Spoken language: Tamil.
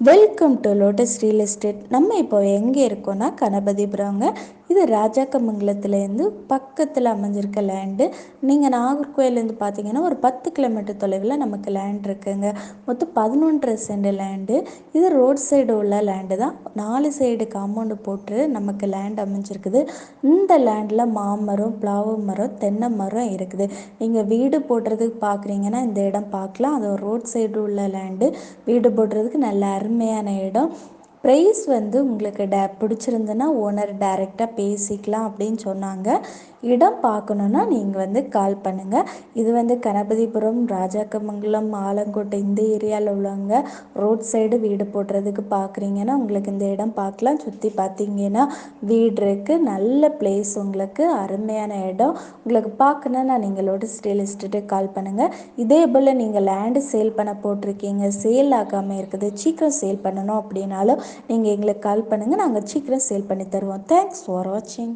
Welcome to Lotus real estate நம்ம இப்போ எங்கே இருக்கோன்னா கணபதிபுரங்க இது ராஜாக்கமங்கலத்துலேருந்து பக்கத்தில் அமைஞ்சிருக்க லேண்டு நீங்கள் நாகர்கோயிலேருந்து பார்த்தீங்கன்னா ஒரு பத்து கிலோமீட்டர் தொலைவில் நமக்கு லேண்ட் இருக்குங்க. மொத்தம் பதினொன்றரை சென்ட் லேண்டு இது ரோட் சைடு உள்ள லேண்டு தான். நாலு சைடு காம்பவுண்டு போட்டு நமக்கு லேண்ட் அமைஞ்சிருக்குது. இந்த லேண்டில் மாமரம் பிளாவு மரம் தென்னை மரம் இருக்குது. நீங்கள் வீடு போடுறதுக்கு பார்க்குறீங்கன்னா இந்த இடம் பார்க்கலாம். அது ரோட் சைடு உள்ள லேண்டு வீடு போடுறதுக்கு நல்ல அருமையான இடம். ப்ரைஸ் வந்து உங்களுக்கு டே பிடிச்சிருந்துன்னா ஓனர் டைரெக்டாக பேசிக்கலாம் அப்படின்னு சொன்னாங்க. இடம் பார்க்கணுன்னா நீங்கள் வந்து கால் பண்ணுங்கள் இது வந்து கணபதிபுரம் ராஜாக்கமங்கலம் ஆலங்கோட்டை இந்த ஏரியாவில் உள்ளவங்க ரோட் சைடு வீடு போடுறதுக்கு பார்க்குறீங்கன்னா உங்களுக்கு இந்த இடம் பார்க்கலாம். சுற்றி பார்த்தீங்கன்னா வீடு இருக்குது நல்ல பிளேஸ் உங்களுக்கு அருமையான இடம். உங்களுக்கு பார்க்கணுன்னா நீங்கள் லோட்டஸ் ரியல் எஸ்டேட்டுக்கு கால் பண்ணுங்கள் இதே போல் நீங்கள் லேண்டு சேல் பண்ண போட்டிருக்கீங்க. சேல் ஆகாமல் இருக்குது. சீக்கிரம் சேல் பண்ணணும் அப்படின்னாலும் நீங்கள் எங்களுக்கு கால் பண்ணுங்கள் நாங்கள் சீக்கிரம் சேல் பண்ணி தருவோம். தேங்க்ஸ் ஃபார் வாட்சிங்